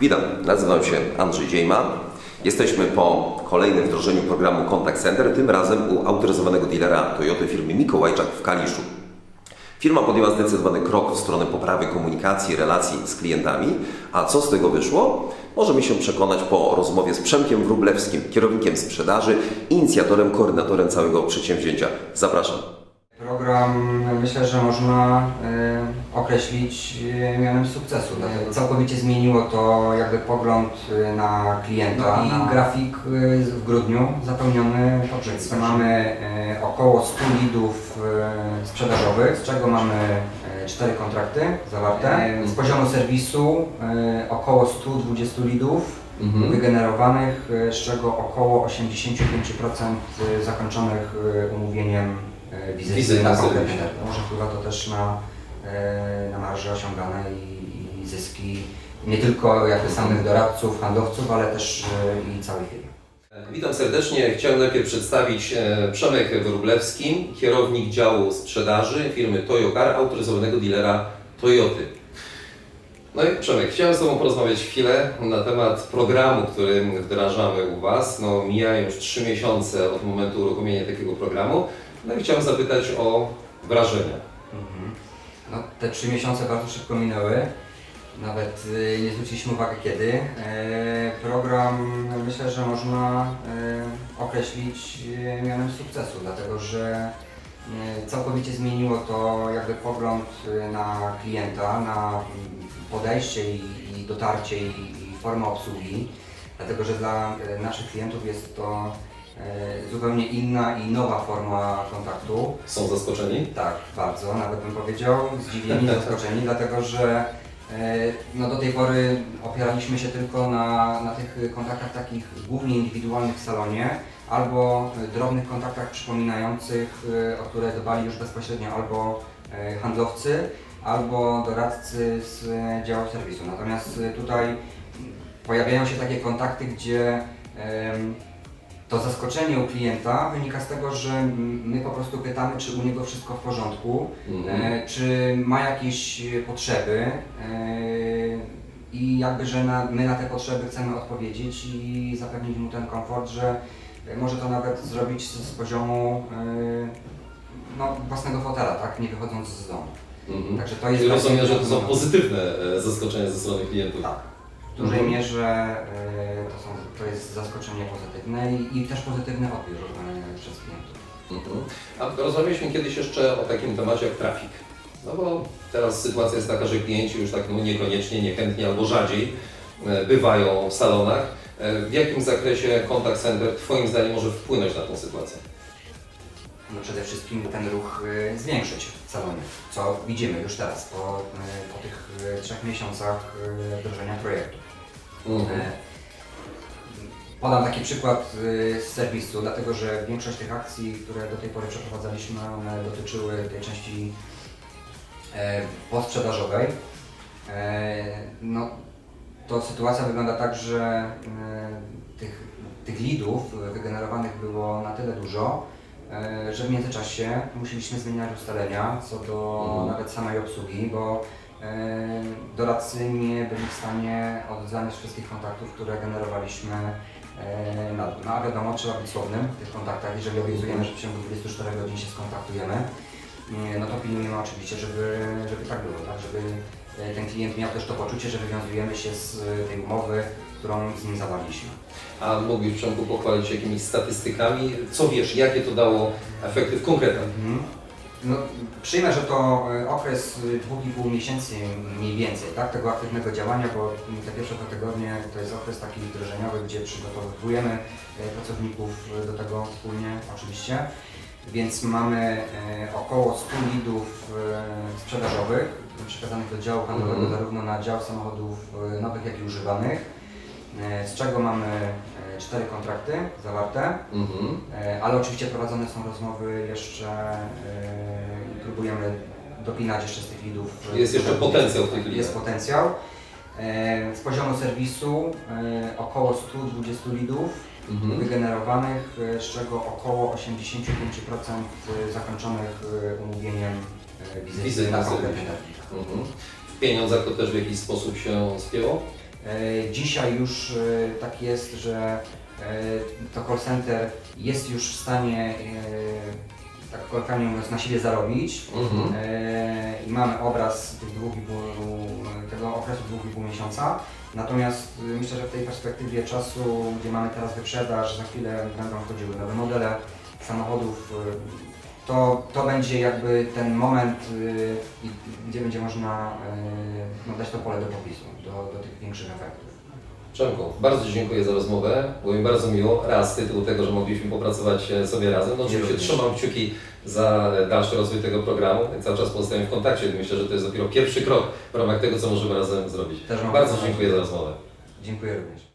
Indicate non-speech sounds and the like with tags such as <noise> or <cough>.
Witam, nazywam się Andrzej Dziejma. Jesteśmy po kolejnym wdrożeniu programu Contact Center, tym razem u autoryzowanego dealera Toyota firmy Mikołajczak w Kaliszu. Firma podjęła zdecydowany krok w stronę poprawy komunikacji, relacji z klientami, a co z tego wyszło? Możemy się przekonać po rozmowie z Przemkiem Wróblewskim, kierownikiem sprzedaży, inicjatorem, koordynatorem całego przedsięwzięcia. Zapraszam. Program myślę, że można y, określić y, mianem sukcesu. Dlatego całkowicie zmieniło to jakby pogląd y, na klienta No i i grafik y, w grudniu zapełniony dobrze. Mamy około 100 lidów sprzedażowych, z czego mamy y, 4 kontrakty zawarte. Y, Z poziomu serwisu około 120 lidów Mhm. wygenerowanych, z czego około 85% y, zakończonych umówieniem wizyty Wizyty na serwisie. termin. Może wpływa to też na, y, na marże osiągane i, i zyski nie tylko jakby samych doradców, handlowców, ale też y, i całej firmy. Witam serdecznie. Chciałem najpierw przedstawić e, Przemek Wróblewski, kierownik działu sprzedaży firmy Toyokar, autoryzowanego dealera Toyoty. No i Przemek, chciałem z Tobą porozmawiać chwilę na temat programu, który wdrażamy u Was. No, mijają już 3 miesiące od momentu uruchomienia takiego programu. No i chciałem zapytać o wrażenia. Mhm. No, te trzy miesiące bardzo szybko minęły. Nawet y, nie zwróciliśmy uwagi kiedy. E, program myślę, że można e, określić e, mianem sukcesu, dlatego że całkowicie zmieniło to jakby pogląd na klienta, na podejście i, dotarcie i, formę obsługi, dlatego że dla naszych klientów jest to zupełnie inna i nowa forma kontaktu. Są zaskoczeni? Tak, bardzo, nawet bym powiedział, zdziwieni, <laughs> zaskoczeni, dlatego że e, no, do tej pory opieraliśmy się tylko na, na tych kontaktach takich głównie indywidualnych w salonie, albo e, drobnych kontaktach przypominających, e, o które dbali już bezpośrednio albo e, handlowcy, albo doradcy z e, działu serwisu. Natomiast e, tutaj pojawiają się takie kontakty, gdzie to zaskoczenie u klienta wynika z tego, że my po prostu pytamy, czy u niego wszystko w porządku, Mhm. e, czy ma jakieś potrzeby e, i jakby, że na, my na te potrzeby chcemy odpowiedzieć i zapewnić mu ten komfort, że może to nawet zrobić z, z poziomu e, no, własnego fotela, tak, nie wychodząc z domu. Mhm. Także to jest Czyli rozumiem, że to są pozytywne zaskoczenia ze strony klientów. Tak. W dużej Mhm. mierze e, to, są, to jest zaskoczenie pozytywne i, i też pozytywny odbiór e, przez klientów. Mhm. A rozmawialiśmy kiedyś jeszcze o takim temacie jak trafik. No bo teraz sytuacja jest taka, że klienci już tak no, niekoniecznie, niechętnie albo rzadziej e, bywają w salonach. E, W jakim zakresie Contact Center Twoim zdaniem może wpłynąć na tą sytuację? No przede wszystkim ten ruch e, zwiększyć w salonie, co widzimy już teraz po, e, po tych e, trzech miesiącach wdrożenia projektu. Mhm. E, Podam taki przykład z serwisu, dlatego że większość tych akcji, które do tej pory przeprowadzaliśmy, one dotyczyły tej części e. E, No, to sytuacja wygląda tak, że e, tych, tych lidów wygenerowanych było na tyle dużo, że w międzyczasie musieliśmy zmieniać ustalenia co do Mhm. nawet samej obsługi, bo e, doradcy nie byli w stanie odzamiać wszystkich kontaktów, które generowaliśmy e, na dół. No a wiadomo, trzeba być słownym w tych kontaktach. Jeżeli obiecujemy, że w ciągu 24 godzin się skontaktujemy, e, no to pilnujemy oczywiście, żeby, żeby tak było, tak? żeby e, ten klient miał też to poczucie, że wywiązujemy się z e, tej umowy, którą z nim zawarliśmy. A mógłbyś Przemku pochwalić się jakimiś statystykami? Co wiesz, jakie to dało efekty w konkretach? Mhm. No, przyjmę, że to e, okres e, 2,5 miesięcy mniej więcej tak, tego aktywnego działania, bo mm, te pierwsze dwa tygodnie to jest okres taki wdrożeniowy, gdzie przygotowujemy e, pracowników e, do tego wspólnie oczywiście. Więc mamy e, około 100 lidów e, sprzedażowych przekazanych do działu handlowego Mhm. zarówno na dział samochodów e, nowych, jak i używanych, e, z czego mamy e, cztery kontrakty zawarte. Mhm. E, Ale oczywiście prowadzone są rozmowy jeszcze e, i próbujemy dopinać jeszcze z tych lidów. e, Jest jeszcze potencjał w tych lidach. Jest potencjał. E, Z poziomu serwisu e, około 120 lidów Mhm. wygenerowanych, e, z czego około 85% zakończonych e, umówieniem e, wizyty, Wizyty na konkretny. Mhm. W pieniądzach to też w jakiś sposób się spięło? E, Dzisiaj już e, tak jest, że e, to call center jest już w stanie, tak kolokwialnie mówiąc, na siebie zarobić. Mhm. E, I mamy obraz tych dwóch i pół, tego okresu dwóch i pół miesiąca. Natomiast myślę, że w tej perspektywie czasu, gdzie mamy teraz wyprzedaż, za chwilę będą wchodziły nowe modele samochodów, to, to będzie jakby ten moment, gdzie będzie można no, dać to pole do popisu, do, do tych większych efektów. Przemku, bardzo Ci dziękuję za rozmowę. Było mi bardzo miło. Raz z tytułu tego, że mogliśmy popracować e, sobie razem. No oczywiście trzymam kciuki za e, dalszy rozwój tego programu. Cały czas pozostajemy w kontakcie. Myślę, że to jest dopiero pierwszy krok w ramach tego, co możemy razem zrobić. Też mam Bardzo dziękuję za rozmowę. Dziękuję również.